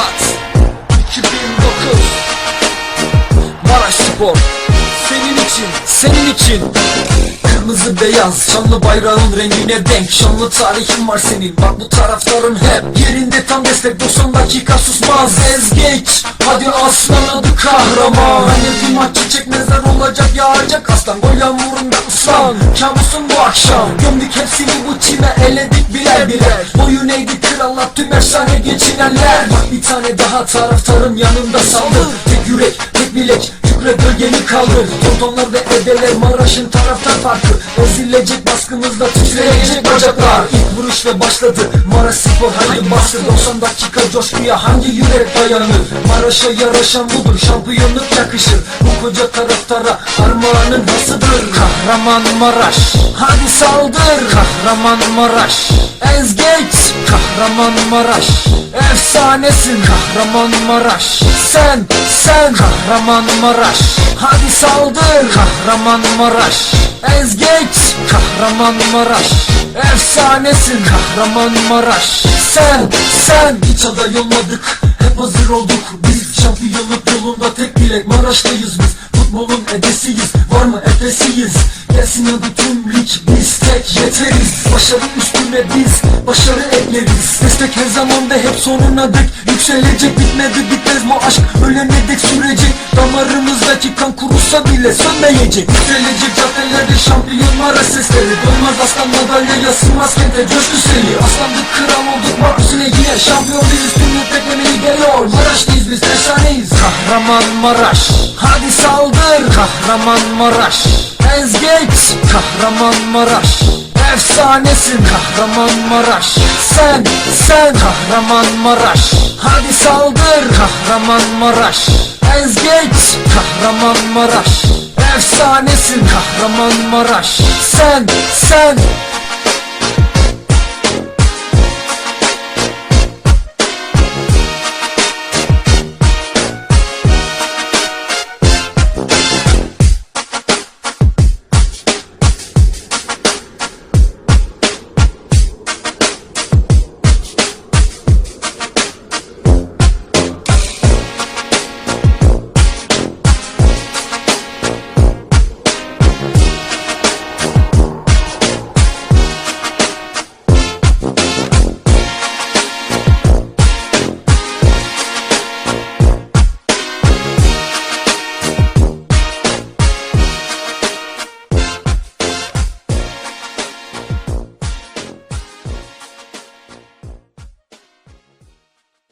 Nevzat 2009 Maraş Spor Senin için, senin için. Kırmızı beyaz, şanlı bayrağın rengine denk. Şanlı tarihin var senin, bak bu taraftarın hep Yerinde. Tam destek, 90 dakika susmaz. Ez geç, hadi aslan adı kahraman. Hani bir maçı çekmezler olacak yağacak aslan. Gol yağmurunda ıslan, kabusun bu akşam. Gömdük hepsini bu çime, eledik birer birer Boyun eğdi krallar tüm efsane geçinenler. Bak bir tane daha taraftarın yanında saldır. Tek yürek, tek bilek, Şükre bölgeni kaldır. Tontonlar ve edeler Maraş'ın taraftar farkı Ezilecek baskımızda titreyecek bacaklar. İlk vuruş ve başladı. Maraş Spor haydi bastı 90 dakika coşkuya hangi yürek dayanır? Maraş'a yaraşan budur. Şampiyonluk yakışır. Bu koca taraftara armağanın hasıdır. Kahraman Maraş. Hadi saldır. Kahraman Maraş. Ez geç. Kahraman Maraş. Efsanesin. Kahraman Maraş. Sen, sen. Kahraman Maraş. Hadi saldır. Kahraman Maraş. Ez geç Kahraman Maraş Efsanesin. Kahraman Maraş Sen, sen. Hiç aday olmadık Hep hazır olduk. Biz şampiyonluk yolunda tek bilek Maraş'tayız biz. Futbolun edesiyiz Var mı efesiyiz Gelsin hadi tüm lig Biz tek yeteriz. Başarı üstüne biz Başarı ekleriz. Destek her zaman ve hep sonuna dek. Yükselecek bitmedi bitmez. Bu aşk Ölene dek Damarımızdaki kan kurusa bile sönmeyecek Yükselecek caddelerde şampiyon Maraş sesleri Dönmez aslan madalyaya sığmaz kente coşku seli Aslandık kral olduk Markus'un yine Şampiyon tüm yurt beklemeli geliyor. Maraşlıyız biz efsaneyiz Kahraman Maraş. Hadi saldır. Kahraman Maraş. Ez geç. Kahraman Maraş. Efsanesin. Kahraman Maraş. Sen, sen. Kahraman Maraş. Hadi saldır. Kahraman Maraş Ez geç Kahraman Maraş Efsanesin Kahraman Maraş Sen, sen